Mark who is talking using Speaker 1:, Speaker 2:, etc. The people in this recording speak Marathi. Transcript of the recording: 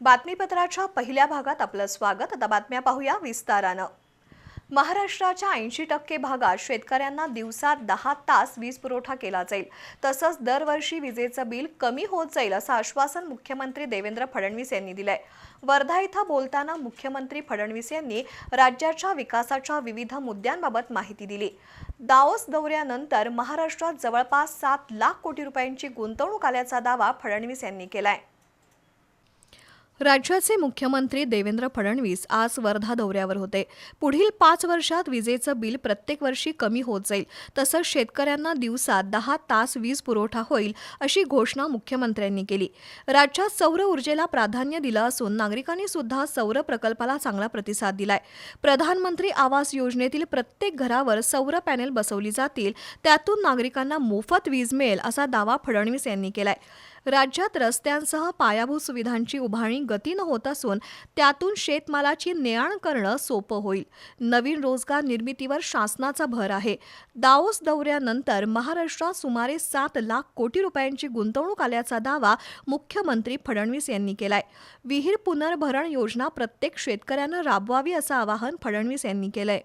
Speaker 1: बातमीपत्राच्या पहिल्या भागात आपलं स्वागत. आता बातम्या पाहूया विस्तारानं. महाराष्ट्राच्या ऐंशी टक्के भागात शेतकऱ्यांना दिवसात दहा तास वीज पुरवठा केला जाईल. तसंच दरवर्षी विजेचं बिल कमी होत जाईल असं आश्वासन मुख्यमंत्री देवेंद्र फडणवीस यांनी दिलंय. वर्धा इथं बोलताना मुख्यमंत्री फडणवीस यांनी राज्याच्या विकासाच्या विविध मुद्द्यांबाबत माहिती दिली. दाओस दौऱ्यानंतर महाराष्ट्रात जवळपास सात लाख कोटी रुपयांची गुंतवणूक आल्याचा दावा फडणवीस यांनी केलाय. राज्याचे मुख्यमंत्री देवेंद्र फडणवीस आज वर्धा दौऱ्यावर होते. पुढील पाच वर्षात विजेचं बिल प्रत्येक वर्षी कमी होत जाईल. तसंच शेतकऱ्यांना दिवसात दहा तास वीज पुरवठा होईल अशी घोषणा मुख्यमंत्र्यांनी केली. राज्यात सौर ऊर्जेला प्राधान्य दिलं असून नागरिकांनी सुद्धा सौर प्रकल्पाला चांगला प्रतिसाद दिलाय. प्रधानमंत्री आवास योजनेतील प्रत्येक घरावर सौर पॅनेल बसवली जातील त्यातून नागरिकांना मोफत वीज मिळेल असा दावा फडणवीस यांनी केलाय. राज्यात रस्त्यांसह पायाभूत सुविधांची उभारणी गतीनं होत असून त्यातून शेतमालाची नेआण करणं सोपं होईल. नवीन रोजगार निर्मितीवर शासनाचा भर आहे. दाओस दौऱ्यानंतर महाराष्ट्रात सुमारे सात लाख कोटी रुपयांची गुंतवणूक आल्याचा दावा मुख्यमंत्री फडणवीस यांनी केलाय. विहीर पुनर्भरण योजना प्रत्येक शेतकऱ्यानं राबवावी असं आवाहन फडणवीस यांनी केलंय.